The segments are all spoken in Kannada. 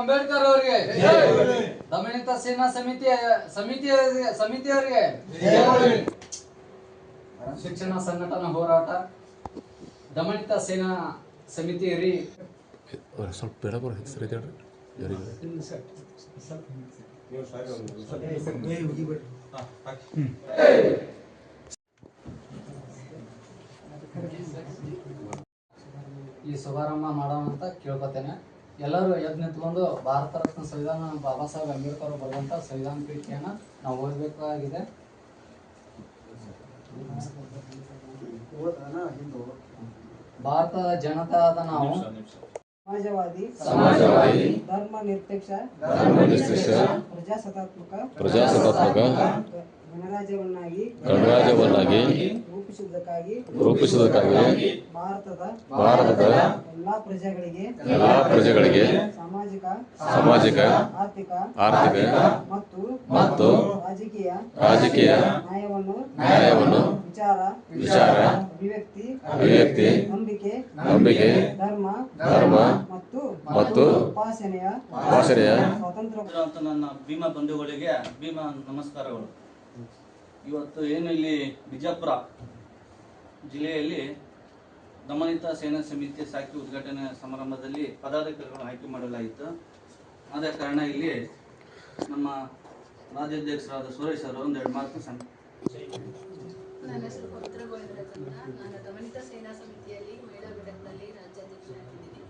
ಅಂಬೇಡ್ಕರ್ ಅವರಿಗೆ. ದಮನಿತ ಸೇನಾ ಸಮಿತಿ ಸಮಿತಿ ಸಮಿತಿಯವರಿಗೆ. ಶಿಕ್ಷಣ ಸಂಘಟನಾ ಹೋರಾಟ ದಮನಿತ ಸೇನಾ ಸಮಿತಿ ರೀ ಅವ್ರು ಸ್ವಲ್ಪ ಬೇಡ ಬರೋ ಹೆಸರು ಇದೆ. ಈ ಶುಭಾರಂಭ ಮಾಡೋಣ ಅಂತ ಕೇಳ್ಕೊತೇನೆ. ಎಲ್ಲರೂ ಎದ್ದು ನಿಂತ್ಕೊಂಡು ಭಾರತ ರತ್ನ ಸಂವಿಧಾನ ಬಾಬಾ ಸಾಹೇಬ್ ಅಂಬೇಡ್ಕರ್ ಬರೆದಂತ ಸಂವಿಧಾನ ಪೀಠಿಯನ್ನ ನಾವು ಓದಬೇಕಾಗಿದೆ. ಭಾರತದ ಜನತಾದ ನಾವು. ಸಮಾಜವಾದಿ ಸಮಾಜವಾದಿ ಧರ್ಮ ನಿರಪೇಕ್ಷ ಧರ್ಮನಿಷ್ಠ ಪ್ರಜಾಸತ್ತಾತ್ಮಕ ಪ್ರಜಾಸತ್ತಾತ್ಮಕ ಗಣರಾಜ್ಯವನ್ನಾಗಿ ಗಣರಾಜ್ಯವನ್ನಾಗಿ ರೂಪಿಸುವುದಕ್ಕಾಗಿ ರೂಪಿಸುವುದಕ್ಕಾಗಿ ಭಾರತದ ಭಾರತದ ಎಲ್ಲಾ ಪ್ರಜೆಗಳಿಗೆ ಎಲ್ಲಾ ಪ್ರಜೆಗಳಿಗೆ ಸಾಮಾಜಿಕ ಸಾಮಾಜಿಕ ಆರ್ಥಿಕ ಆರ್ಥಿಕ ಮತ್ತು ಮತ್ತು ರಾಜಕೀಯ ರಾಜಕೀಯ ನ್ಯಾಯವನ್ನು ನ್ಯಾಯವನ್ನು ವಿಚಾರ ವಿಚಾರ ಅಭಿವ್ಯಕ್ತಿ ಅಭಿವ್ಯಕ್ತಿ ನಂಬಿಕೆ ನಂಬಿಕೆ ಧರ್ಮ ಧರ್ಮ ಮತ್ತು ಮತ್ತು ಉಪಾಸನೆಯ ಉಪಾಸನೆಯ ಸ್ವಾತಂತ್ರ್ಯ ಅಂತ ನನ್ನ ಭೀಮಾ ಬಂಧುಗಳಿಗೆ ಭೀಮಾ ನಮಸ್ಕಾರಗಳು. ಇವತ್ತು ಏನು ಇಲ್ಲಿ ಬಿಜಾಪುರ ಜಿಲ್ಲೆಯಲ್ಲಿ ದಮನಿತ ಸೇನಾ ಸಮಿತಿ ಸಾಕಿ ಉದ್ಘಾಟನೆ ಸಮಾರಂಭದಲ್ಲಿ ಪದಾಧಿಕಾರಿಗಳನ್ನು ಆಯ್ಕೆ ಮಾಡಲಾಯಿತು ಆದ ಕಾರಣ ಇಲ್ಲಿ ನಮ್ಮ ರಾಜ್ಯಾಧ್ಯಕ್ಷರಾದ ಸುರೇಶ್ ಅವರು ಒಂದೆರಡು ಮಾತು ಸಂ ನನ್ನ ಹೆಸರು ಪವಿತ್ರ ನಾನು ದಮನಿತ ಸೇನಾ ಸಮಿತಿಯಲ್ಲಿ ಮಹಿಳಾ ಘಟಕದಲ್ಲಿ ರಾಜ್ಯಾಧ್ಯಕ್ಷರಾಗಿದ್ದೀನಿ.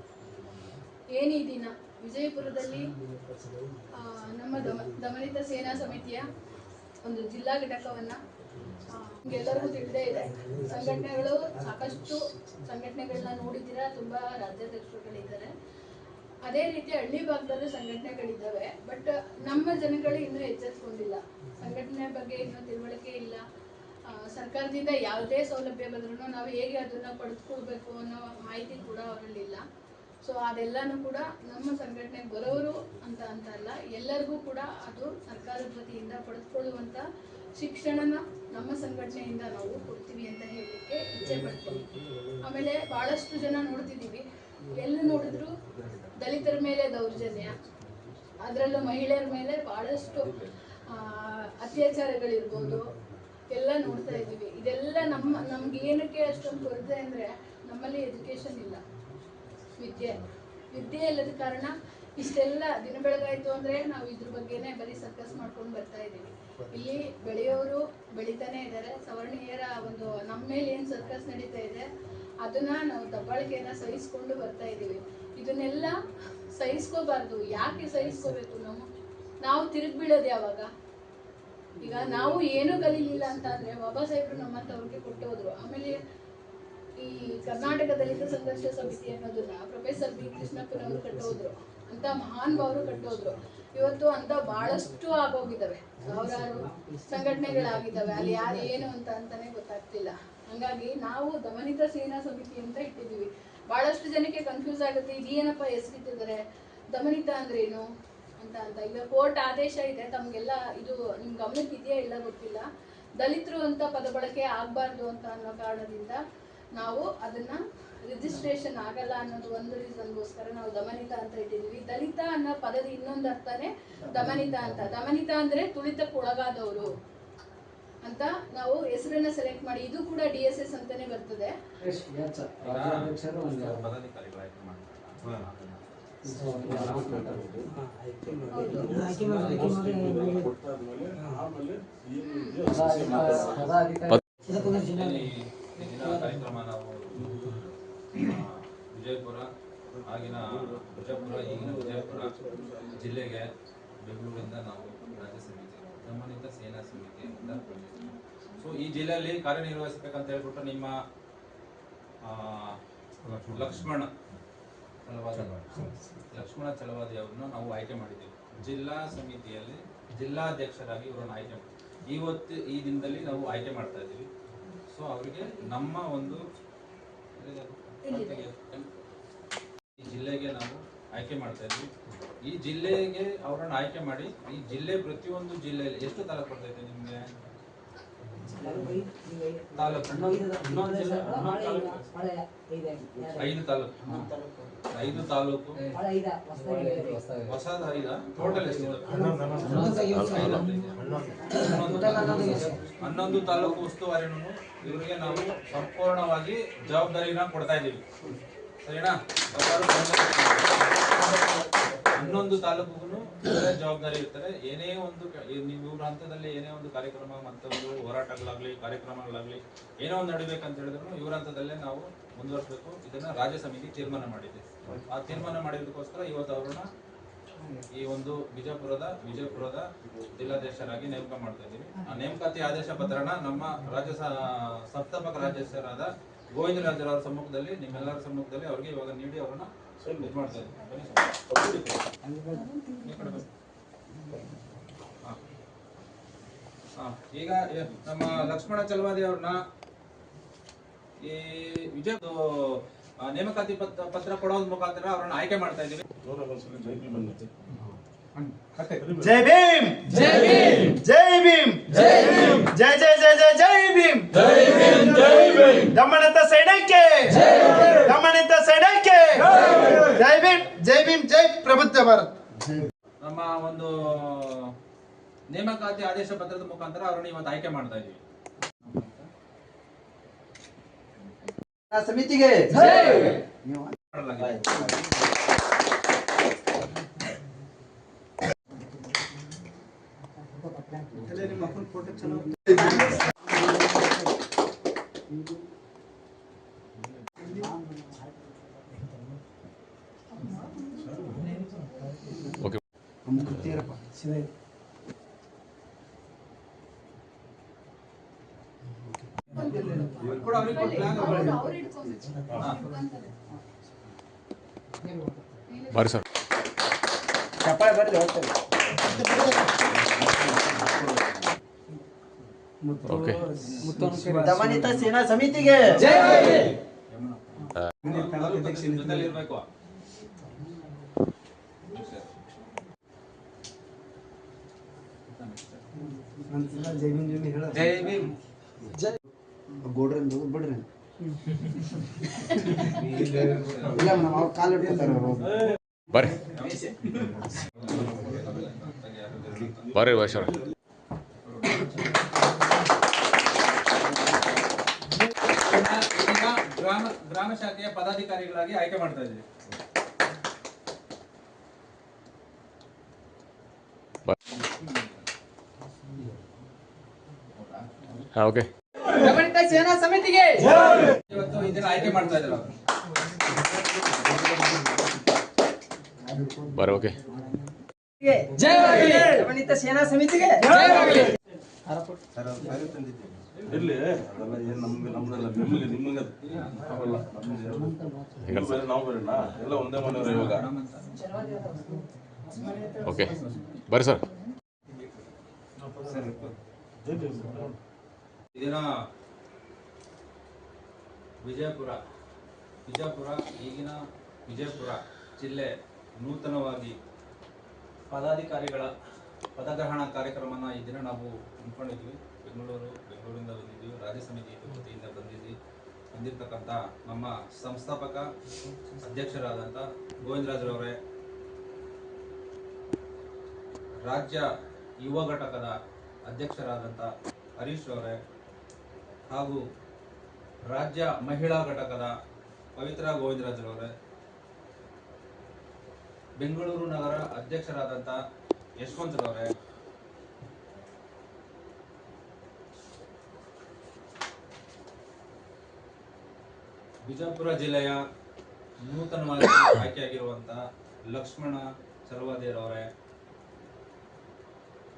ಏನು ಈ ದಿನ? ವಿಜಯಪುರದಲ್ಲಿ ನಮ್ಮ ದಮ ದಮನಿತ ಸೇನಾ ಸಮಿತಿಯ ಒಂದು ಜಿಲ್ಲಾ ಘಟಕವನ್ನು ಎಲ್ಲರಿಗೂ ತಿಳಿದೇ ಇದೆ. ಸಂಘಟನೆಗಳು ಸಾಕಷ್ಟು ಸಂಘಟನೆಗಳನ್ನ ನೋಡಿದ್ದೀರಾ? ತುಂಬಾ ರಾಜ್ಯಾಧ್ಯಕ್ಷರುಗಳಿದ್ದಾರೆ ಅದೇ ರೀತಿ ಹಳ್ಳಿ ಭಾಗದಲ್ಲೂ ಸಂಘಟನೆಗಳಿದ್ದಾವೆ. ಬಟ್ ನಮ್ಮ ಜನಗಳು ಇನ್ನೂ ಎಚ್ಚೆತ್ಕೊಂಡಿಲ್ಲ. ಸಂಘಟನೆ ಬಗ್ಗೆ ಇನ್ನೂ ತಿಳುವಳಿಕೆ ಇಲ್ಲ. ಸರ್ಕಾರದಿಂದ ಯಾವುದೇ ಸೌಲಭ್ಯ ಬಂದ್ರೂ ನಾವು ಹೇಗೆ ಅದನ್ನ ಪಡೆದುಕೊಳ್ಬೇಕು ಅನ್ನೋ ಮಾಹಿತಿ ಕೂಡ ಅವರಲ್ಲಿಲ್ಲ ಸೊ ಅದೆಲ್ಲನೂ ಕೂಡ ನಮ್ಮ ಸಂಘಟನೆಗೆ ಬರೋರು ಅಂತ ಅಂತ ಅಲ್ಲ ಎಲ್ಲರಿಗೂ ಕೂಡ ಅದು ಸರ್ಕಾರದ ವತಿಯಿಂದ ಪಡೆದುಕೊಳ್ಳುವಂತ ಶಿಕ್ಷಣನ ನಮ್ಮ ಸಂಘಟನೆಯಿಂದ ನಾವು ಕೊಡ್ತೀವಿ ಅಂತ ಹೇಳಲಿಕ್ಕೆ ಇಚ್ಛೆ ಪಡ್ತೀವಿ ಆಮೇಲೆ ಬಹಳಷ್ಟು ಜನ ನೋಡ್ತಿದ್ದೀವಿ. ಎಲ್ಲಿ ನೋಡಿದ್ರು ದಲಿತರ ಮೇಲೆ ದೌರ್ಜನ್ಯ. ಅದರಲ್ಲೂ ಮಹಿಳೆಯರ ಮೇಲೆ ಬಹಳಷ್ಟು ಆ, ಅತ್ಯಾಚಾರಗಳಿರ್ಬೋದು. ಎಲ್ಲ ನೋಡ್ತಾ ಇದ್ದೀವಿ. ಇದೆಲ್ಲ ನಮ್ಮ ನಮ್ಗೆ ಏನಕ್ಕೆ ಅಷ್ಟೊಂದು ಕೊರತೆ ಅಂದರೆ ನಮ್ಮಲ್ಲಿ ಎಜುಕೇಶನ್ ಇಲ್ಲ. ವಿದ್ಯೆ ವಿದ್ಯೆ ಇಲ್ಲದ ಕಾರಣ ಇಷ್ಟೆಲ್ಲ ದಿನ ಬೆಳಗಾಯಿತು ಅಂದರೆ ನಾವು ಇದ್ರ ಬಗ್ಗೆನೇ ಬರೀ ಸರ್ಕಸ್ ಮಾಡ್ಕೊಂಡು ಬರ್ತಾ ಇದ್ದೀವಿ. ಇಲ್ಲಿ ಬೆಳೆಯೋರು ಬೆಳಿತಾನೆ ಇದ್ದಾರೆ. ಸವರ್ಣೀಯರ ಒಂದು ನಮ್ಮ ಮೇಲೆ ಏನು ಸರ್ಕಸ್ ನಡೀತಾ ಇದೆ, ಅದನ್ನ ನಾವು ದಬ್ಬಾಳಿಕೆಯನ್ನ ಸಹಿಸ್ಕೊಂಡು ಬರ್ತಾ ಇದ್ದೀವಿ. ಇದನ್ನೆಲ್ಲ ಸಹಿಸ್ಕೋಬಾರ್ದು. ಯಾಕೆ ಸಹಿಸ್ಕೋಬೇಕು ನಾವು? ನಾವು ತಿರುಗಿ ಬೀಳೋದು ಯಾವಾಗ? ಈಗ ನಾವು ಏನೂ ಕಲೀಲಿಲ್ಲ ಅಂತ ಅಂದ್ರೆ ಬಾಬಾ ಸಾಹೇಬ್ರು ನಮ್ಮಂತವ್ರಿಗೆ ಕೊಟ್ಟು ಹೋದ್ರು ಆಮೇಲೆ ಈ ಕರ್ನಾಟಕ ದಲಿತ ಸಂಘರ್ಷ ಸಮಿತಿ ಅನ್ನೋದನ್ನ ಪ್ರೊಫೆಸರ್ ಬಿ. ಕೃಷ್ಣಪ್ಪನವರು ಕಟ್ಟೋದ್ರು, ಅಂತ ಮಹಾನ್ ಭಾವರು ಕಟ್ಟೋದ್ರು. ಇವತ್ತು ಅಂತ ಬಹಳಷ್ಟು ಆಗೋಗಿದ್ದಾವೆ. ಸಾವಿರಾರು ಸಂಘಟನೆಗಳಾಗಿದ್ದಾವೆ. ಅಲ್ಲಿ ಯಾರು ಏನು ಅಂತ ಅಂತಾನೆ ಗೊತ್ತಾಗ್ತಿಲ್ಲ. ಹಂಗಾಗಿ ನಾವು ದಮನಿತ ಸೇನಾ ಸಮಿತಿ ಅಂತ ಇಟ್ಟಿದ್ದೀವಿ. ಬಹಳಷ್ಟು ಜನಕ್ಕೆ ಕನ್ಫ್ಯೂಸ್ ಆಗುತ್ತೆ ಇದೇನಪ್ಪ ಹೆಸರಿಟ್ಟಿದ್ದಾರೆ ದಮನಿತ ಅಂದ್ರೇನು ಅಂತ ಅಂತ. ಈಗ ಕೋರ್ಟ್ ಆದೇಶ ಇದೆ, ತಮಗೆಲ್ಲ ಇದು ನಿಮ್ ಗಮನಕ್ಕೆ ಇದೆಯಾ ಇಲ್ಲ ಗೊತ್ತಿಲ್ಲ. ದಲಿತರು ಅಂತ ಪದ ಬಳಕೆ ಆಗ್ಬಾರ್ದು ಅಂತ ಅನ್ನೋ ಕಾರಣದಿಂದ ನಾವು ಅದನ್ನ ರಿಜಿಸ್ಟ್ರೇಷನ್ ಆಗಲ್ಲ ಅನ್ನೋದು ಒಂದು ರೀಸನ್ಗೋಸ್ಕರ ನಾವು ದಮನಿತ ಅಂತ ಇಟ್ಟಿದ್ದೀವಿ ದಲಿತ ಅನ್ನೋ ಪದದ ಇನ್ನೊಂದು ಅರ್ಥನೇ ದಮನಿತ ಅಂತ ದಮನಿತ ಅಂದ್ರೆ ತುಳಿತಕ್ಕೊಳಗಾದವರು ಅಂತ ನಾವು ಹೆಸರನ್ನ ಸೆಲೆಕ್ಟ್ ಮಾಡಿ ಇದು ಕೂಡ ಡಿ ಎಸ್ ಎಸ್ ಅಂತಾನೆ ಬರ್ತದೆ ಪದಾಧಿಕಾರಿ ಕಾರ್ಯಕ್ರಮ ನಾವು ವಿಜಯಪುರ, ಆಗಿನ ವಿಜಯಪುರ, ಈಗಿನ ವಿಜಯಪುರ ಜಿಲ್ಲೆಗೆ ಬೆಂಗಳೂರಿಂದ ನಾವು ರಾಜ್ಯ ಸಮಿತಿ ಸಂಬಂಧಿತ ಸೇನಾ ಸಮಿತಿಯಿಂದ ಸೊ ಈ ಜಿಲ್ಲೆಯಲ್ಲಿ ಕಾರ್ಯನಿರ್ವಹಿಸಬೇಕಂತ ಹೇಳ್ಬಿಟ್ಟು ನಿಮ್ಮ ಲಕ್ಷ್ಮಣ ಚಲವಾದಿ ಲಕ್ಷ್ಮಣ ಚಲವಾದಿ ಅವರನ್ನು ನಾವು ಆಯ್ಕೆ ಮಾಡಿದ್ದೀವಿ. ಜಿಲ್ಲಾ ಸಮಿತಿಯಲ್ಲಿ ಜಿಲ್ಲಾಧ್ಯಕ್ಷರಾಗಿ ಇವರನ್ನು ಆಯ್ಕೆ ಮಾಡಿ ಇವತ್ತು ಈ ದಿನದಲ್ಲಿ ನಾವು ಆಯ್ಕೆ ಮಾಡ್ತಾ ಇದ್ದೀವಿ. ಸೊ ಅವರಿಗೆ ನಮ್ಮ ಒಂದು ಈ ಜಿಲ್ಲೆಗೆ ನಾವು ಆಯ್ಕೆ ಮಾಡ್ತಾ ಇದ್ವಿ. ಈ ಜಿಲ್ಲೆಗೆ ಅವರನ್ನು ಆಯ್ಕೆ ಮಾಡಿ ಈ ಜಿಲ್ಲೆ ಪ್ರತಿಯೊಂದು ಜಿಲ್ಲೆಯಲ್ಲಿ ಎಷ್ಟು ತಾಲೂಕು ಬರ್ತೈತೆ ನಿಮಗೆ? ತಾಲೂಕು ಐದು ತಾಲೂಕು. ಐದು ತಾಲೂಕು. ಹೊಸದ ಐದ? ಟೋಟಲ್ ಎಷ್ಟಿದೆ? ಹನ್ನೊಂದು ತಾಲೂಕು. ಉಸ್ತುವಾರಿ ಇವರಿಗೆ ನಾವು ಸಂಪೂರ್ಣವಾಗಿ ಜವಾಬ್ದಾರಿನ ಕೊಡ್ತಾ ಇದ್ದೀವಿ. ಸರಿನಾ? ಎಲ್ಲರೂ ತಾಲೂಕುಗೂ ಜವಾಬ್ದಾರಿ ಇರ್ತಾರೆ. ಏನೇ ಒಂದು ನೀವು ಹಂತದಲ್ಲಿ ಏನೇ ಒಂದು ಕಾರ್ಯಕ್ರಮ ಮತ್ತೊಂದು ಹೋರಾಟಗಳಾಗ್ಲಿ, ಕಾರ್ಯಕ್ರಮಗಳಾಗ್ಲಿ, ಏನೋ ಒಂದು ನಡಿಬೇಕಂತ ಹೇಳಿದ್ರು ಇವ್ರ ಹಂತದಲ್ಲೇ ನಾವು ಮುಂದುವರಿಸಬೇಕು. ಇದನ್ನ ರಾಜ್ಯ ಸಮಿತಿ ತೀರ್ಮಾನ ಮಾಡಿದೆ. ಆ ತೀರ್ಮಾನ ಮಾಡಿದಕ್ಕೋಸ್ಕರ ಇವತ್ತು ಅವ್ರನ್ನ ಈ ಒಂದು ಬಿಜಾಪುರದ, ವಿಜಯಪುರದ ಜಿಲ್ಲಾಧ್ಯಕ್ಷರಾಗಿ ನೇಮಕ ಮಾಡ್ತಾ ಇದ್ದೀವಿ. ಆ ನೇಮಕಾತಿ ಆದೇಶ ಪತ್ರನ ನಮ್ಮ ರಾಜ್ಯ ಸಪ್ತಮಕ ಸಂಸ್ಥಾಪಕ ರಾಜ್ಯಸ್ಥರಾದ ಗೋವಿಂದ ರಾಜರವರ ಸಮ್ಮುಖದಲ್ಲಿ ನಿಮ್ಮೆಲ್ಲರ ಸಮ್ಮುಖದಲ್ಲಿ ಅವ್ರಿಗೆ ಇವಾಗ ನೀಡಿ ಅವರನ್ನ ಇದು ಮಾಡ್ತಾ ಇದ್ದೀವಿ ಈಗ ನಮ್ಮ ಲಕ್ಷ್ಮಣ ಚಲವಾದಿ ಅವ್ರನ್ನ ಈ ವಿಜಯ ನೇಮಕಾತಿ ಪತ್ರ ಪತ್ರ ಕೊಡೋದ್ ಮುಖಾಂತರ ಅವ್ರನ್ನ ಆಯ್ಕೆ ಮಾಡ್ತಾ ಇದ್ದೀವಿ. ಜೈ ಭೀಮ್! ಜೈ ಭೀಮ್! ಜೈ ಭೀಮ್! ಜೈ ಭೀಮ್. ಜೈ ಜೈ ಜೈ ಜೈ ಜೈ ಭೀಮ್. ಜೈ ಭೀಮ್ ಜೈ ಭೀಮ್. ದಮನತ ಸೈನ್ಯಕ್ಕೆ ಜೈ ದಮನತ ಸೈನ್ಯಕ್ಕೆ ಜೈ ಭೀಮ್ ಜೈ ಭೀಮ್ ಜೈ ಪ್ರಬುದ್ಧ ಭಾರತ್. ನಮ್ಮ ಒಂದು ನೇಮಕಾತಿ ಆದೇಶ ಪತ್ರದ ಮುಖಾಂತರ ಅವರನ್ನು ಇವತ್ತು ಆಯ್ಕೆ ಮಾಡ್ತಾ ಇದ್ದೀವಿ ಸಮಿತಿಗೆ ಮಾಡಲಾಗಿದೆ. ಓಕೆ ಕೂಡ ಅವ್ರಿಗೆ ಕೊಟ್ಟು flag ಅವ್ರು ಅವ್ರು- ಅವ್ರು ಹಿಡ್ಕೊಂಡು ಹಾ. ಬಾರಿ ಸರ್ ಓಕೆ ದಮನಿತ ಸೇನಾ ಸಮಿತಿಗೆ ಗೋಡ್ರಿಂದ ಬಿಡ್ರಿ ಇಲ್ಲ ಮೇಡಮ್ ಅವ್ರು ಕಾಲು ಇಟ್ಕೊತಾರೆ ಅವ್ರು ಬರ್ರಿ. ಬರ್ರಿ ವೈಶ್ವರ ಗ್ರಾಮ ಗ್ರಾಮ ಶಾಖೆಯ ಪದಾಧಿಕಾರಿಗಳಾಗಿ ಆಯ್ಕೆ ಮಾಡ್ತಾ ಇದ್ದೀವಿ. ಸೇನಾ ಸಮಿತಿಗೆ! ಇವತ್ತು ಇದನ್ನ ಆಯ್ಕೆ ಮಾಡ್ತಾ ಇದ್ದಾರೆ ಅವರು. ಬರ್ರಿ ಓಕೆ ದಮನಿತ ಸೇನಾ ಸಮಿತಿಗೆ! ಇರ್ಲಿ ಅದೆಲ್ಲ ಏನ್ ನಮ್ಗೆ ನಮ್ದಲ್ಲ ನಿಮ್ಗೆ ನಿಮ್ಗೆ ಅವಲ್ಲ. ನಮ್ಗೆ ಬೇರೆ ನಾವು ಬೇರೆನಾ? ಎಲ್ಲ ಒಂದೇ ಮನೆಯವ್ರು ಇವಾಗ. ಓಕೆ. ಬರ್ರಿ ಸರ್. ವಿಜಯಪುರ. ವಿಜಯಪುರ ಈಗಿನ ವಿಜಯಪುರ ಜಿಲ್ಲೆ ನೂತನವಾಗಿ ಪದಾಧಿಕಾರಿಗಳ ಪದಗ್ರಹಣ ಕಾರ್ಯಕ್ರಮನ ಈ ದಿನ ನಾವು ಹಮ್ಮಿಕೊಂಡಿದ್ವಿ. ಬೆಂಗಳೂರು ಬೆಂಗಳೂರಿಂದ ಬಂದಿದ್ದೀವಿ ರಾಜ್ಯ ಸಮಿತಿ ವತಿಯಿಂದ ಬಂದಿದ್ದೀವಿ ಬಂದಿರತಕ್ಕಂಥ ನಮ್ಮ ಸಂಸ್ಥಾಪಕ ಅಧ್ಯಕ್ಷರಾದಂಥ ಗೋವಿಂದರಾಜ್ರವರೇ ರಾಜ್ಯ ಯುವ ಘಟಕದ ಅಧ್ಯಕ್ಷರಾದಂಥ ಹರೀಶ್ ಅವರೇ ಹಾಗೂ ರಾಜ್ಯ ಮಹಿಳಾ ಘಟಕದ ಪವಿತ್ರ ಗೋವಿಂದರಾಜರವರೇ ಬೆಂಗಳೂರು ನಗರ ಅಧ್ಯಕ್ಷರಾದಂಥ ಯಶವಂತರವರೇ ಬಿಜಾಪುರ ಜಿಲ್ಲೆಯ ನೂತನವಾಗಿ ಆಯ್ಕೆಯಾಗಿರುವಂತಹ ಲಕ್ಷ್ಮಣ ಸರ್ವಾದೇರವರೇ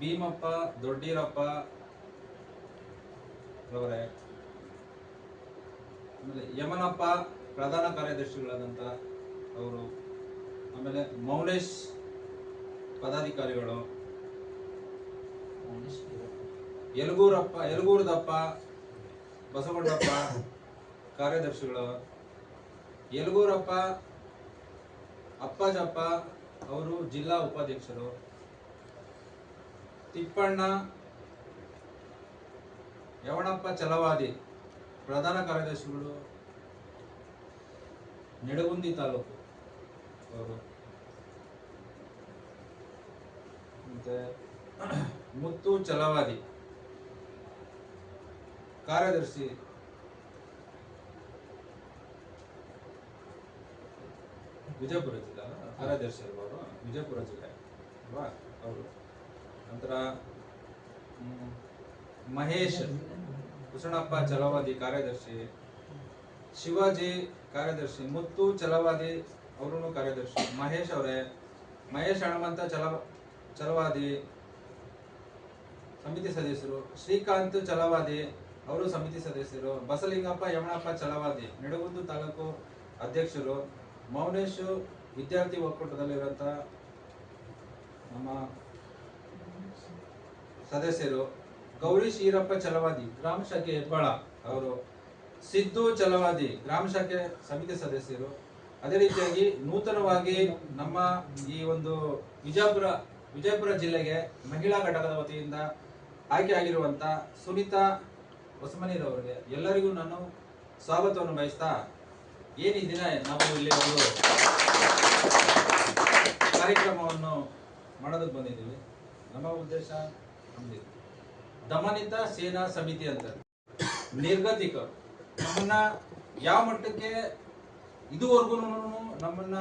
ಭೀಮಪ್ಪ ದೊಡ್ಡೀರಪ್ಪ ರವರೇ ಆಮೇಲೆ ಯಮನಪ್ಪ ಪ್ರಧಾನ ಕಾರ್ಯದರ್ಶಿಗಳಾದಂಥ ಅವರು ಆಮೇಲೆ ಮೌನೇಶ್ ಪದಾಧಿಕಾರಿಗಳು ಯಲಗೂರಪ್ಪ ಯಲಗೂರದಪ್ಪ ಬಸವಣ್ಣಪ್ಪ ಕಾರ್ಯದರ್ಶಿಗಳು ಯಲಗೂರಪ್ಪ, ಅಪ್ಪಾಜಪ್ಪ ಅವರು ಜಿಲ್ಲಾ ಉಪಾಧ್ಯಕ್ಷರು. ತಿಪ್ಪಣ್ಣ ಯವಣಪ್ಪ ಚಲವಾದಿ ಪ್ರಧಾನ ಕಾರ್ಯದರ್ಶಿಗಳು. ನೆಡಗುಂದಿ ತಾಲೂಕು ಅವರು. ಮತ್ತೆ ಮುತ್ತು ಚಲವಾದಿ ಕಾರ್ಯದರ್ಶಿ ವಿಜಯಪುರ ಜಿಲ್ಲಾ? ಕಾರ್ಯದರ್ಶಿ ಅವರು ವಿಜಯಪುರ ಜಿಲ್ಲೆ ಅಲ್ವಾ ಅವರು ನಂತರ ಮಹೇಶ್ ಕುಸಣಪ್ಪ ಚಲವಾದಿ ಕಾರ್ಯದರ್ಶಿ, ಶಿವಾಜಿ ಕಾರ್ಯದರ್ಶಿ, ಮುತ್ತು ಚಲವಾದಿ ಅವರೂ ಕಾರ್ಯದರ್ಶಿ, ಮಹೇಶ್ ಅವರೇ ಮಹೇಶ್ ಹಣಮಂತ ಚಲ, ಚಲವಾದಿ ಸಮಿತಿ ಸದಸ್ಯರು, ಶ್ರೀಕಾಂತ್ ಚಲವಾದಿ ಅವರು ಸಮಿತಿ ಸದಸ್ಯರು, ಬಸಲಿಂಗಪ್ಪ ಯಮಣಪ್ಪ ಚಲವಾದಿ, ನಿಡಗುಂದು ತಾಲೂಕು ಅಧ್ಯಕ್ಷರು ಮೌನೇಶ್ ವಿದ್ಯಾರ್ಥಿ ಒಕ್ಕೂಟದಲ್ಲಿರುವಂತ ನಮ್ಮ ಸದಸ್ಯರು ಗೌರಿ ಶೀರಪ್ಪ ಚಲವಾದಿ, ಗ್ರಾಮ ಶಾಖೆ ಹೆಬ್ಬಾಳ ಅವರು, ಸಿದ್ದು ಚಲವಾದಿ, ಗ್ರಾಮ ಶಾಖೆ ಸಮಿತಿ ಸದಸ್ಯರು. ಅದೇ ರೀತಿಯಾಗಿ ನೂತನವಾಗಿ ನಮ್ಮ ಈ ಒಂದು ವಿಜಯಪುರ ವಿಜಯಪುರ ಜಿಲ್ಲೆಗೆ ಮಹಿಳಾ ಘಟಕದ ವತಿಯಿಂದ ಆಯ್ಕೆ ಆಗಿರುವಂತ ಸುನೀತಾ ಹೊಸಮನಿರವರಿಗೆ ಎಲ್ಲರಿಗೂ ನಾನು ಸ್ವಾಗತವನ್ನು ಬಯಸ್ತಾ ಏನು ಈ ದಿನ ನಾವು ಇಲ್ಲಿ ಒಂದು ಕಾರ್ಯಕ್ರಮವನ್ನು ಮಾಡೋದಕ್ಕೆ ಬಂದಿದ್ದೀವಿ. ನಮ್ಮ ಉದ್ದೇಶ ನಮ್ದಿದೆ ದಮನಿತ ಸೇನಾ ಸಮಿತಿ ಅಂತ. ನಿರ್ಗತಿಕ ನಮ್ಮನ್ನ ಯಾವ ಮಟ್ಟಕ್ಕೆ ಇದುವರೆಗೂ ನಮ್ಮನ್ನ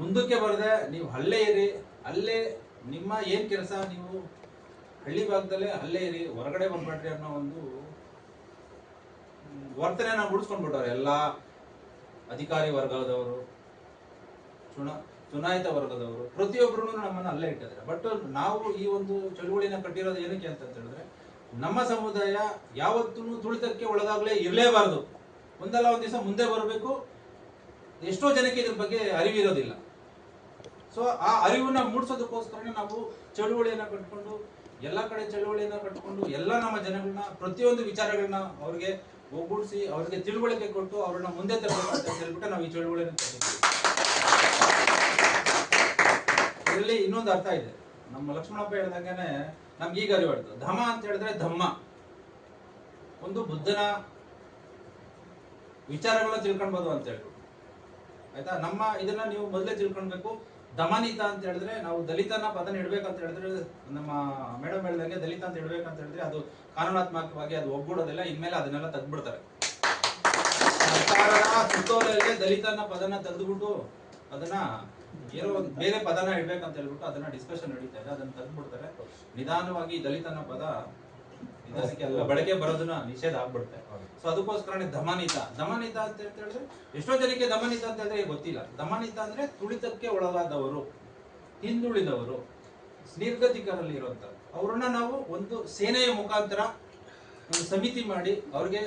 ಮುಂದಕ್ಕೆ ಬರದೆ ನೀವು ಅಲ್ಲೇ ಇರಿ, ಅಲ್ಲೇ ನಿಮ್ಮ ಏನು ಕೆಲಸ ನೀವು ಹಳ್ಳಿ ಭಾಗದಲ್ಲೇ ಅಲ್ಲೇ ಇರಿ, ಹೊರಗಡೆ ಬಂದ್ಬಿಟ್ರಿ ಅನ್ನೋ ಒಂದು ವರ್ತನೆ ವರ್ತನೆನ ಉಳಿಸ್ಕೊಂಡ್ಬಿಟ್ಟವ್ರೆ ಎಲ್ಲಾ ಅಧಿಕಾರಿ ವರ್ಗದವರು, ಚುನ, ಚುನಾಯಿತ ವರ್ಗದವರು ಪ್ರತಿಯೊಬ್ಬರು ನಮ್ಮನ್ನ ಅಲ್ಲೇ ಇಟ್ಟಿದ್ದಾರೆ. ಬಟ್ ನಾವು ಈ ಒಂದು ಚಳುವಳಿನ ಕಟ್ಟಿರೋದು ಏನಕ್ಕೆ ಅಂತ ಹೇಳಿದ್ರೆ, ನಮ್ಮ ಸಮುದಾಯ ಯಾವತ್ತೂ ತುಳಿತಕ್ಕೆ ಒಳಗಾಗಲೇ ಇರಲೇಬಾರದು. ಒಂದಲ್ಲ ಒಂದು ದಿವಸ ಮುಂದೆ ಬರಬೇಕು. ಎಷ್ಟೋ ಜನಕ್ಕೆ ಇದ್ರ ಬಗ್ಗೆ ಅರಿವಿರೋದಿಲ್ಲ ಸೊ ಆ ಅರಿವನ್ನ ಮೂಡಿಸೋದಕ್ಕೋಸ್ಕರನೇ ನಾವು ಚಳುವಳಿಯನ್ನ ಕಟ್ಕೊಂಡು, ಎಲ್ಲ ಕಡೆ ಚಳುವಳಿಯನ್ನ ಕಟ್ಕೊಂಡು, ಎಲ್ಲ ನಮ್ಮ ಜನಗಳನ್ನ, ಪ್ರತಿಯೊಂದು ವಿಚಾರಗಳನ್ನ ಅವ್ರಿಗೆ ಒಗ್ಗೂಡಿಸಿ ಅವರಿಗೆ ತಿಳುವಳಿಕೆ ಕೊಟ್ಟು ಅವ್ರನ್ನ ಮುಂದೆ ತರಬೇಕು ಅಂತ ಹೇಳ್ಬಿಟ್ಟು ನಾವು ಈ ಚಳುವಳಿಯನ್ನು ಇದರಲ್ಲಿ ಇನ್ನೊಂದು ಅರ್ಥ ಇದೆ. ನಮ್ಮ ಲಕ್ಷ್ಮಣಪ್ಪ ಹೇಳ್ದಂಗೆನೆ ನಮ್ಗೆ ಈಗ ಅರಿವಾಡ್ತು ಧಮ ಅಂತ ಹೇಳಿದ್ರೆ ಧಮ್ಮ. ಒಂದು ಬುದ್ಧನ ವಿಚಾರಗಳನ್ನ ತಿಳ್ಕೊಳ್ಬೋದು ಅಂತ ಹೇಳ್ಬಿಟ್ಟು. ಆಯ್ತಾ? ನಮ್ಮ ಇದನ್ನ ನೀವು ಮೊದಲೇ ತಿಳ್ಕೊಳ್ಬೇಕು. ದಮನಿತ ಅಂತ ಹೇಳಿದ್ರೆ ನಾವು ದಲಿತನ ಪದನ ಇಡಬೇಕಂತ ಹೇಳಿದ್ರೆ ನಮ್ಮ ಮೇಡಮ್ ಹೇಳಿದಂಗೆ ದಲಿತ ಅಂತ ಇಡಬೇಕಂತ ಹೇಳಿದ್ರೆ ಅದು ಕಾನೂನಾತ್ಮಕವಾಗಿ ಅದು ಒಗ್ಗೂಡೋದಿಲ್ಲ, ಇನ್ಮೇಲೆ ಅದನ್ನೆಲ್ಲ ತೆಗ್ದ್ಬಿಡ್ತಾರೆ. ಸುತ್ತೋಲೆಯಲ್ಲಿ ದಲಿತನ ಪದನ ತೆಗೆದ್ಬಿಟ್ಟು ಅದನ್ನ ಏನೋ ಒಂದು ಬೇರೆ ಪದನ ಇಡ್ಬೇಕಂತ ಹೇಳ್ಬಿಟ್ಟು ಅದನ್ನ ಡಿಸ್ಕಷನ್ ನಡೀತಾ ಇದೆ, ಅದನ್ನ ತೆಗೆದ್ಬಿಡ್ತಾರೆ. ನಿಧಾನವಾಗಿ ದಲಿತನ ಪದ ನಿಧಾನಕ್ಕೆ ಅಲ್ಲ. ಬಳಕೆ ಬರೋದನ್ನ ನಿಷೇಧ ಆಗ್ಬಿಡುತ್ತೆ. ಸೊ ಅದಕ್ಕೋಸ್ಕರನೇ ದಮನಿತ. ದಮನಿತ ಅಂತ ಹೇಳಿದ್ರೆ ಎಷ್ಟೋ ಜನಕ್ಕೆ ದಮನಿತ ಅಂತ ಹೇಳಿದ್ರೆ ಗೊತ್ತಿಲ್ಲ. ದಮನಿತ ಅಂದ್ರೆ ತುಳಿತಕ್ಕೆ ಒಳಗಾದವರು, ಹಿಂದುಳಿದವರು, ನಿರ್ಗತಿಕರಲ್ಲಿ ಇರುವಂತ ಅವ್ರನ್ನ ನಾವು ಒಂದು ಸೇನೆಯ ಮುಖಾಂತರ ಒಂದು ಸಮಿತಿ ಮಾಡಿ ಅವ್ರಿಗೆ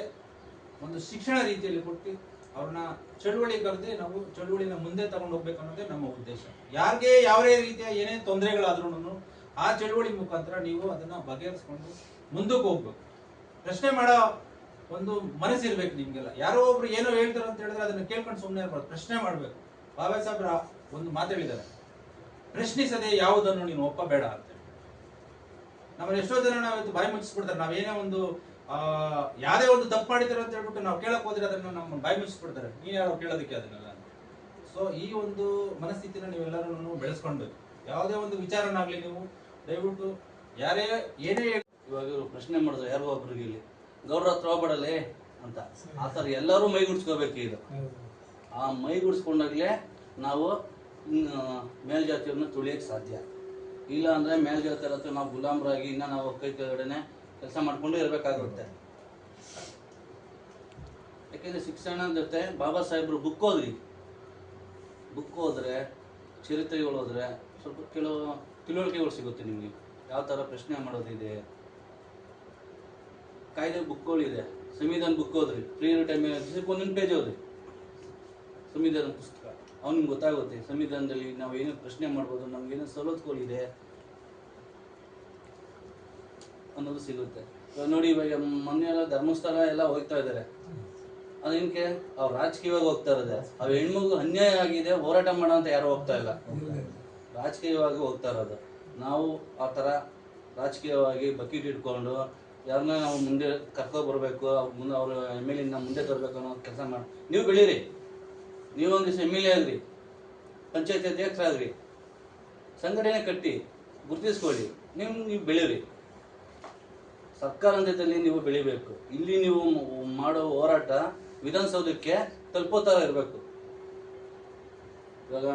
ಒಂದು ಶಿಕ್ಷಣ ರೀತಿಯಲ್ಲಿ ಕೊಟ್ಟು ಅವ್ರನ್ನ ಚಳುವಳಿ ಕರೆದೇ ನಾವು ಚಳುವಳಿನ ಮುಂದೆ ತಗೊಂಡು ಹೋಗ್ಬೇಕು ಅನ್ನೋದೇ ನಮ್ಮ ಉದ್ದೇಶ. ಯಾರಿಗೆ ಯಾವುದೇ ರೀತಿಯ ಏನೇ ತೊಂದರೆಗಳಾದ್ರೂ ಆ ಚಳುವಳಿ ಮುಖಾಂತರ ನೀವು ಅದನ್ನ ಬಗೆಹರಿಸ್ಕೊಂಡು ಮುಂದಕ್ಕೆ ಹೋಗ್ಬೇಕು. ಪ್ರಶ್ನೆ ಮಾಡೋ ಒಂದು ಮನಸ್ಸಿರ್ಬೇಕು ನಿಮ್ಗೆಲ್ಲ. ಯಾರೋ ಒಬ್ರು ಏನೋ ಹೇಳ್ತಾರೆ ಅಂತ ಹೇಳಿದ್ರೆ ಅದನ್ನ ಕೇಳ್ಕೊಂಡು ಸುಮ್ಮನೆ ಇರ್ಬಾರ್ದು. ಪ್ರಶ್ನೆ ಮಾಡ್ಬೇಕು. ಬಾಬಾ ಸಾಹೇಬ್ರ ಒಂದು ಮಾತು ಹೇಳಿದ್ದಾರೆ. ಪ್ರಶ್ನಿಸದೆ ಯಾವುದನ್ನು ನೀನು ಒಪ್ಪಬೇಡ ಅಂತ ಹೇಳಿ. ನಮ್ಮನ್ನ ಎಷ್ಟೋ ಜನ ನಾವು ಬಾಯಿ ಮುಚ್ಚಿಸ್ಬಿಡ್ತಾರೆ. ನಾವೇನೇ ಒಂದು, ಆ, ಯಾವ್ದೇ ಒಂದು ತಪ್ಪು ಮಾಡಿದಾರೆ ಅಂತ ಹೇಳ್ಬಿಟ್ಟು ನಾವು ಕೇಳಕ್ ಹೋದ್ರೆ ಅದನ್ನ ನಮ್ಮ ಬಾಯಿ ಮುಚ್ಚಿಸ್ಬಿಡ್ತಾರೆ. ನೀನ್ ಯಾರು ಕೇಳೋದಕ್ಕೆ ಅದನ್ನೆಲ್ಲ ಸೊ ಈ ಒಂದು ಮನಸ್ಥಿತಿನ ನೀವೆಲ್ಲರೂ ಬೆಳೆಸ್ಕೊಳ್ಬೇಕು ಯಾವುದೇ ಒಂದು ವಿಚಾರನಾಗ್ಲಿ ನೀವು, ದಯವಿಟ್ಟು ಯಾರೇ, ಏನೇ ಇವಾಗ ಇವರು ಪ್ರಶ್ನೆ ಮಾಡಿದ್ರು ಯಾರೋ ಒಬ್ರಿಗೆ ಇಲ್ಲಿ. ಗೌರವ ಹತ್ರ ಅಂತ. ಆ ಥರ ಎಲ್ಲರೂ ಮೈಗೂಡಿಸ್ಕೋಬೇಕು ಇದು ಆ ಮೈಗೂಡಿಸ್ಕೊಂಡಾಗಲೇ ನಾವು ಮೇಲ್ಜಾತಿಯನ್ನು ತುಳಿಯಕ್ಕೆ ಸಾಧ್ಯ. ಇಲ್ಲ ಅಂದ್ರೆ ಮೇಲ್ಜಾತಿಯರ ಹತ್ರ ನಾವು ಗುಲಾಮರಾಗಿ ಇನ್ನ ನಾವು ಕೈ ಕೆಳಗಡೆನೆ ಕೆಲಸ ಮಾಡ್ಕೊಂಡು ಇರಬೇಕಾಗುತ್ತೆ. ಯಾಕೆಂದ್ರೆ ಶಿಕ್ಷಣ ಜೊತೆ ಬಾಬಾ ಸಾಹೇಬ್ರು ಬುಕ್ ಓದ್ರಿ ಬುಕ್ ಹೋದ್ರೆ, ಚರಿತ್ರೆಗಳು ಹೋದ್ರೆ ಸ್ವಲ್ಪ ಕೆಲವು ತಿಳುವಳಿಕೆಗಳು ಸಿಗುತ್ತೆ ನಿಮಗೆ. ಯಾವ ಥರ ಪ್ರಶ್ನೆ ಮಾಡೋದಿದೆ? ಕಾಯ್ದೆ ಬುಕ್ಗಳಿದೆ ಸಂವಿಧಾನ ಬುಕ್ ಓದ್ರಿ. ಫ್ರೀ ಟೈಮ್ ಒಂದೊಂದು ಪೇಜ್ ಓದ್ರಿ. ಸಂವಿಧಾನ ಪುಸ್ತಕ. ಅವ್ನಿಗೆ ಗೊತ್ತಾಗುತ್ತೆ, ಸಂವಿಧಾನದಲ್ಲಿ ನಾವು ಏನೋ ಪ್ರಶ್ನೆ ಮಾಡ್ಬೋದು, ನಮ್ಗೆ ಏನೋ ಸವಲತ್ತುಗಳಿದೆ ಅನ್ನೋದು ಸಿಗುತ್ತೆ. ನೋಡಿ, ಇವಾಗ ಮೊನ್ನೆ ಎಲ್ಲ ಧರ್ಮಸ್ಥಳ ಎಲ್ಲ ಹೋಗ್ತಾ ಇದ್ದಾರೆ. ಅದೇನಕ್ಕೆ ಅವ್ರು ರಾಜಕೀಯವಾಗಿ ಹೋಗ್ತಾ ಇರೋದೆ. ಅವ್ರ ಹೆಣ್ಮಗು ಅನ್ಯಾಯ ಆಗಿದೆ, ಹೋರಾಟ ಮಾಡೋ ಅಂತ ಯಾರು ಹೋಗ್ತಾ ಇಲ್ಲ. ರಾಜಕೀಯವಾಗಿ ಹೋಗ್ತಾ ಇರೋದು. ನಾವು ಆ ಥರ ರಾಜಕೀಯವಾಗಿ ಬಕೆಟ್ ಇಟ್ಕೊಂಡು ಯಾರನ್ನ ನಾವು ಮುಂದೆ ಕರ್ಕೊ ಬರಬೇಕು ಮುಂದೆ ಅವರು ಎಂ ಎಲ್ ಎನ ಮುಂದೆ ತರಬೇಕು ಅನ್ನೋ ಕೆಲಸ ಮಾಡಿ ನೀವು ಬೆಳೀರಿ. ನೀವು ದಿವಸ ಎಂ ಎಲ್ ಎ ಆಗ್ರಿ, ಪಂಚಾಯತ್ ಅಧ್ಯಕ್ಷರಾಗ್ರಿ ಸಂಘಟನೆ ಕಟ್ಟಿ ಗುರುತಿಸ್ಕೊಳ್ಳಿ ನೀವು ನೀವು ಬೆಳೀರಿ. ಸರ್ಕಾರ ಹಂತದಲ್ಲಿ ನೀವು ಬೆಳಿಬೇಕು. ಇಲ್ಲಿ ನೀವು ಮಾಡೋ ಹೋರಾಟ ವಿಧಾನಸೌಧಕ್ಕೆ ತಲುಪೋ ಇರಬೇಕು. ಇವಾಗ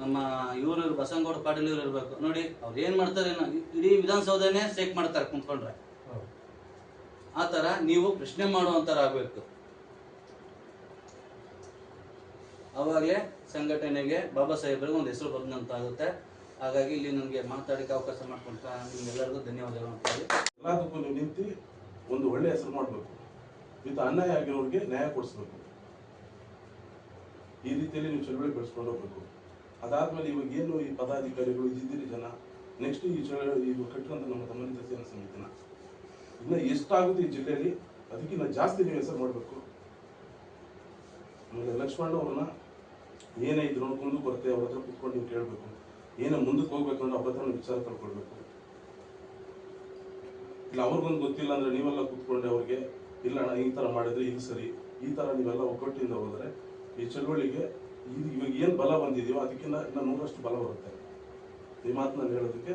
ನಮ್ಮ ಇವರು ಬಸನಗೌಡ ಪಾಟೀಲ್ ಇರ್ಬೇಕು ಇರಬೇಕು. ನೋಡಿ, ಅವ್ರು ಏನು ಮಾಡ್ತಾರೆ ಇಡೀ ವಿಧಾನಸೌಧನೇ ಸೇಕ್ ಮಾಡ್ತಾರೆ ಕುಂತ್ಕೊಂಡ್ರೆ. ಆ ಥರ ನೀವು ಪ್ರಶ್ನೆ ಮಾಡುವಂಥರಾಗಬೇಕು ಅವಾಗಲೇ ಸಂಘಟನೆಗೆ ಬಾಬಾ ಸಾಹೇಬ್ರಿಗೆ ಒಂದು ಹೆಸರು ಬಂದಂತಾಗುತ್ತೆ. ಹಾಗಾಗಿ ಇಲ್ಲಿ ನನಗೆ ಮಾತಾಡಿಕ ಅವಕಾಶ ಮಾಡ್ಕೊಂತ ನಿಮ್ಗೆಲ್ಲರಿಗೂ ಧನ್ಯವಾದಗಳು ಅಂತ ಹೇಳಿ. ಎಲ್ಲದಕ್ಕೂ ನೀವು ನಿಂತು ಒಂದು ಒಳ್ಳೆ ಹೆಸರು ಮಾಡಬೇಕು. ವಿತ್ ಅನ್ಯಾಯ ಆಗಿರೋರಿಗೆ ನ್ಯಾಯ ಕೊಡಿಸ್ಬೇಕು. ಈ ರೀತಿಯಲ್ಲಿ ನೀವು ಚಳವಳಿ ಬೆಳೆಸ್ಕೊಂಡು ಹೋಗ್ಬೇಕು. ಅದಾದ್ಮೇಲೆ ಇವಾಗ ಏನು ಈ ಪದಾಧಿಕಾರಿಗಳು ಇದ್ದಿದ್ದೀರಿ ಜನ? ನೆಕ್ಸ್ಟ್ ಈ ಚಳವಳಿ ಇವಾಗ ಕಟ್ಟಿರುವಂತ ನಮ್ಮ ಸಂಬಂಧಿತ ಸೇನಾ ಸಮಿತಿನ ಇನ್ನು ಎಷ್ಟಾಗುತ್ತೆ ಈ ಜಿಲ್ಲೆಯಲ್ಲಿ? ಅದಕ್ಕಿಂತ ಜಾಸ್ತಿ ನೀವು ಹೆಸರು ಮಾಡಬೇಕು ಆಮೇಲೆ ಲಕ್ಷ್ಮಣ ಅವ್ರನ್ನ ಏನೇ ಇದ್ರು ಕುಂದು ಬರುತ್ತೆ ಅವ್ರ ಹತ್ರ ಕುತ್ಕೊಂಡು ನೀವು ಕೇಳಬೇಕು. ಏನೇ ಮುಂದಕ್ಕೆ ಹೋಗ್ಬೇಕು ಅಂದ್ರೆ ಅವ್ರ ಹತ್ರ ವಿಚಾರ ತಿಳ್ಕೊಳ್ಬೇಕು. ಇಲ್ಲ, ಅವ್ರಿಗೊಂದು ಗೊತ್ತಿಲ್ಲ ಅಂದ್ರೆ ನೀವೆಲ್ಲ ಕೂತ್ಕೊಂಡೆ ಅವ್ರಿಗೆ, ಇಲ್ಲ ಅಣ್ಣ, ಈ ತರ ಮಾಡಿದ್ರೆ ಇದು ಸರಿ. ಈ ತರ ನೀವೆಲ್ಲ ಒಗ್ಗಟ್ಟಿಂದ ಹೋದರೆ ಈ ಚಳುವಳಿಗೆ ಇದು ಇವಾಗ ಏನು ಬಲ ಬಂದಿದೆಯೋ ಅದಕ್ಕಿಂತ ಇನ್ನ ನೂರಷ್ಟು ಬಲ ಬರುತ್ತೆ. ಈ ನಾನು ಹೇಳೋದಕ್ಕೆ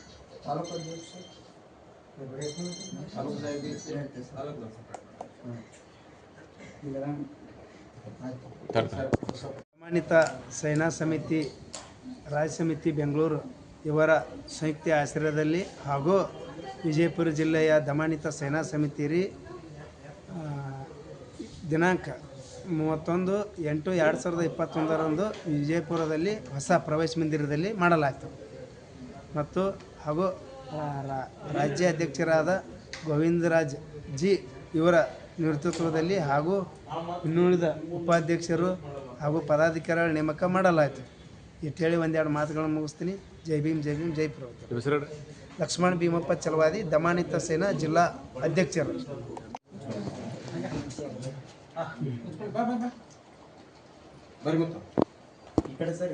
ಪ್ರಮಾಣಿತ ಸೇನಾ ಸಮಿತಿ, ರಾಜ್ಯ ಸಮಿತಿ ಬೆಂಗಳೂರು ಇವರ ಸಂಯುಕ್ತ ಆಶ್ರಯದಲ್ಲಿ ಹಾಗೂ ವಿಜಯಪುರ ಜಿಲ್ಲೆಯ ದಮಾನಿತ ಸೇನಾ ಸಮಿತಿ ರೀ ದಿನಾಂಕ ಮೂವತ್ತೊಂದು ಎಂಟು ಎರಡು ಸಾವಿರದ ಇಪ್ಪತ್ತೊಂದರಂದು ವಿಜಯಪುರದಲ್ಲಿ ಹೊಸ ಪ್ರವೇಶ ಮಂದಿರದಲ್ಲಿ ಮಾಡಲಾಯಿತು. ಮತ್ತು ಹಾಗೂ ರಾಜ್ಯ ಅಧ್ಯಕ್ಷರಾದ ಗೋವಿಂದರಾಜ್ ಜಿ ಇವರ ನೇತೃತ್ವದಲ್ಲಿ ಹಾಗೂ ಇನ್ನುಳಿದ ಉಪಾಧ್ಯಕ್ಷರು ಹಾಗೂ ಪದಾಧಿಕಾರಿಗಳ ನೇಮಕ ಮಾಡಲಾಯಿತು. ಇಟ್ಟು ಹೇಳಿ ಒಂದೆರಡು ಮಾತುಗಳನ್ನು ಮುಗಿಸ್ತೀನಿ. ಜೈ ಭೀಮ್ ಜೈ ಭೀಮ್ ಜೈ ನಿಮ್ಮ ಲಕ್ಷ್ಮಣ್ ಭೀಮಪ್ಪ ಚಲವಾದಿ ದಮಾನಿತ ಸೇನಾ ಜಿಲ್ಲಾ ಅಧ್ಯಕ್ಷರು. ಈ ಕಡೆ ಸರ್.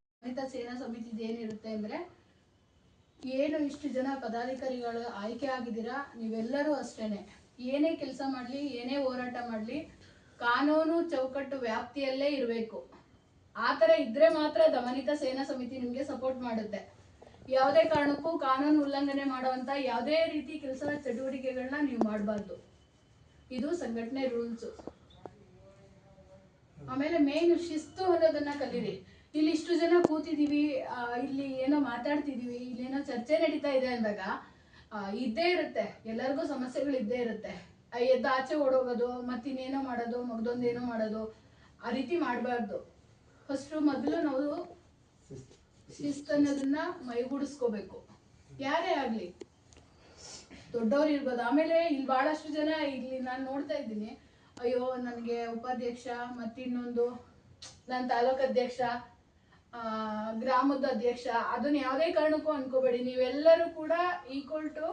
ಸಮಿತಿ ಏನಿರುತ್ತೆ ಅಂದ್ರೆ, ಏನು ಇಷ್ಟು ಜನ ಪದಾಧಿಕಾರಿಗಳು ಆಯ್ಕೆ ಆಗಿದ್ದೀರಾ, ನೀವೆಲ್ಲರೂ ಅಷ್ಟೇನೆ. ಏನೇ ಕೆಲಸ ಮಾಡಲಿ, ಏನೇ ಹೋರಾಟ ಮಾಡಲಿ, ಕಾನೂನು ಚೌಕಟ್ಟು ವ್ಯಾಪ್ತಿಯಲ್ಲೇ ಇರಬೇಕು. ಆ ಥರ ಇದ್ರೆ ಮಾತ್ರ ದಮನಿತ ಸೇನಾ ಸಮಿತಿ ನಿಮಗೆ ಸಪೋರ್ಟ್ ಮಾಡುತ್ತೆ. ಯಾವುದೇ ಕಾರಣಕ್ಕೂ ಕಾನೂನು ಉಲ್ಲಂಘನೆ ಮಾಡುವಂಥ ಯಾವುದೇ ರೀತಿ ಕೆಲಸ ಚಟುವಟಿಕೆಗಳನ್ನ ನೀವು ಮಾಡಬಾರ್ದು. ಇದು ಸಂಘಟನೆ ರೂಲ್ಸು. ಆಮೇಲೆ ಮೇನ್ ಶಿಸ್ತು ಅನ್ನೋದನ್ನ ಕಲೀರಿ. ಇಲ್ಲಿ ಇಷ್ಟು ಜನ ಕೂತಿದೀವಿ ಇಲ್ಲಿ ಏನೋ ಮಾತಾಡ್ತಿದೀವಿ ಇಲ್ಲಿ ಏನೋ ಚರ್ಚೆ ನಡೀತಾ ಇದೆ ಅಂದಾಗ ಇದ್ದೇ ಇರುತ್ತೆ, ಎಲ್ಲರಿಗೂ ಸಮಸ್ಯೆಗಳು ಇದ್ದೇ ಇರುತ್ತೆ. ಎದ್ದ ಆಚೆ ಓಡೋಗೋದು, ಮತ್ತಿನ್ನೇನೋ ಮಾಡೋದು, ಮಗದೊಂದೇನೋ ಮಾಡೋದು, ಆ ರೀತಿ ಮಾಡಬಾರ್ದು. ಫಸ್ಟು ಮೊದಲು ನಾವು ಶಿಸ್ತು ಅನ್ನೋದನ್ನ ಮೈಗೂಡಿಸ್ಕೋಬೇಕು. ಯಾರೇ ಆಗ್ಲಿ. ದೊಡ್ಡವ್ರು ಇರ್ಬೋದು. ಆಮೇಲೆ ಇಲ್ಲಿ ಬಹಳಷ್ಟು ಜನ ಇಲ್ಲಿ ನಾನು ನೋಡ್ತಾ ಇದ್ದೀನಿ. ಅಯ್ಯೋ, ನನಗೆ ಉಪಾಧ್ಯಕ್ಷ, ಮತ್ತಿನ್ನೊಂದು ನನ್ನ ತಾಲೂಕು ಅಧ್ಯಕ್ಷ ಗ್ರಾಮದ ಅಧ್ಯಕ್ಷ ಅದನ್ನ ಯಾವುದೇ ಕಾರಣಕ್ಕೂ ಅನ್ಕೋಬೇಡಿ. ನೀವೆಲ್ಲರೂ ಕೂಡ ಈಕ್ವಲ್ ಟು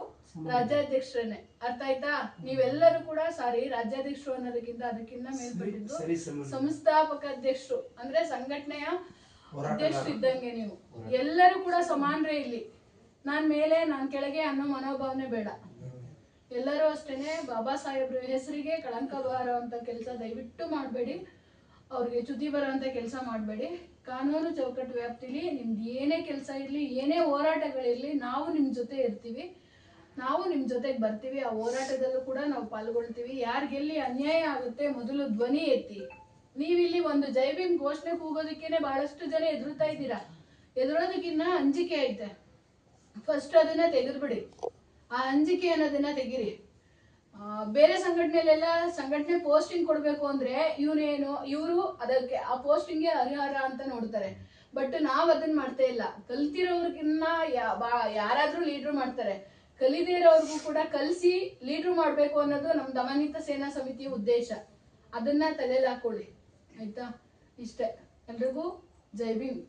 ರಾಜ್ಯಾಧ್ಯಕ್ಷರೇನೆ ಅರ್ಥ ಆಯ್ತಾ? ನೀವೆಲ್ಲರೂ ಕೂಡ ಸಾರಿ ರಾಜ್ಯಾಧ್ಯಕ್ಷರು ಅನ್ನೋದಕ್ಕಿಂತ ಅದಕ್ಕಿಂತ ಮೇಲ್ಪಟ್ಟಿದ್ದು ಸಂಸ್ಥಾಪಕ ಅಧ್ಯಕ್ಷರು. ಅಂದ್ರೆ ಸಂಘಟನೆಯ ಅಧ್ಯಕ್ಷರು ಇದ್ದಂಗೆ ನೀವು. ಎಲ್ಲರೂ ಕೂಡ ಸಮಾನರೇ ಇಲ್ಲಿ. ನಾನ್ ಮೇಲೆ ನಾನ್ ಕೆಳಗೆ ಅನ್ನೋ ಮನೋಭಾವನೆ ಬೇಡ. ಎಲ್ಲರೂ ಅಷ್ಟೇನೆ ಬಾಬಾ ಸಾಹೇಬ್ರ ಹೆಸರಿಗೆ ಕಳಂಕ ಬಾರೋ ಅಂತ ಕೆಲಸ ದಯವಿಟ್ಟು ಮಾಡಬೇಡಿ. ಅವ್ರಿಗೆ ಚ್ಯುತಿ ಅಂತ ಕೆಲಸ ಮಾಡಬೇಡಿ. ಕಾನೂನು ಚೌಕಟ್ಟು ವ್ಯಾಪ್ತಿಲಿ ನಿಮ್ದು ಏನೇ ಕೆಲಸ ಇರಲಿ, ಏನೇ ಹೋರಾಟಗಳಿರಲಿ, ನಾವು ನಿಮ್ಮ ಜೊತೆ ಇರ್ತೀವಿ. ನಾವು ನಿಮ್ಮ ಜೊತೆಗೆ ಬರ್ತೀವಿ. ಆ ಹೋರಾಟದಲ್ಲೂ ಕೂಡ ನಾವು ಪಾಲ್ಗೊಳ್ತೀವಿ. ಯಾರಿಗೆಲ್ಲಿ ಅನ್ಯಾಯ ಆಗುತ್ತೆ, ಮೊದಲು ಧ್ವನಿ ಎತ್ತಿ. ನೀವಿಲ್ಲಿ ಒಂದು ಜೈವಿನ್ ಘೋಷಣೆ ಕೂಗೋದಕ್ಕೇನೆ ಬಹಳಷ್ಟು ಜನ ಎದುರುತ್ತಾ ಇದ್ದೀರಾ? ಎದುರೋದಕ್ಕಿನ್ನ ಅಂಜಿಕೆ ಐತೆ. ಫಸ್ಟ್ ಅದನ್ನ ತೆಗೆದ್ಬಿಡಿ. ಆ ಅಂಜಿಕೆ ಅನ್ನೋದನ್ನ ತೆಗೀರಿ. ಬೇರೆ ಸಂಘಟನೆಲೆಲ್ಲ ಸಂಘಟನೆ ಪೋಸ್ಟಿಂಗ್ ಕೊಡ್ಬೇಕು ಅಂದ್ರೆ ಇವನೇನು ಇವರು ಅದಕ್ಕೆ ಆ ಪೋಸ್ಟಿಂಗ್ಗೆ ಅರ್ಹರ ಅಂತ ನೋಡ್ತಾರೆ. ಬಟ್ ನಾವ್ ಅದನ್ನ ಮಾಡ್ತಾ ಇಲ್ಲ. ಕಲ್ತಿರೋರ್ಗಿನ್ನ ಯಾರಾದ್ರೂ ಲೀಡ್ರ್ ಮಾಡ್ತಾರೆ. ಕಲಿದೇ ಇರೋರ್ಗೂ ಕೂಡ ಕಲಿಸಿ ಲೀಡ್ರ್ ಮಾಡ್ಬೇಕು ಅನ್ನೋದು ನಮ್ ದಮನಿತ ಸೇನಾ ಸಮಿತಿಯ ಉದ್ದೇಶ. ಅದನ್ನ ತಲೆಯಲ್ಲಿ ಹಾಕೊಳ್ಳಿ ಆಯ್ತಾ? ಇಷ್ಟೇ. ಎಲ್ರಿಗೂ ಜೈ ಭೀಮ್.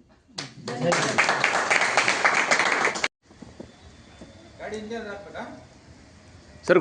ಸರ್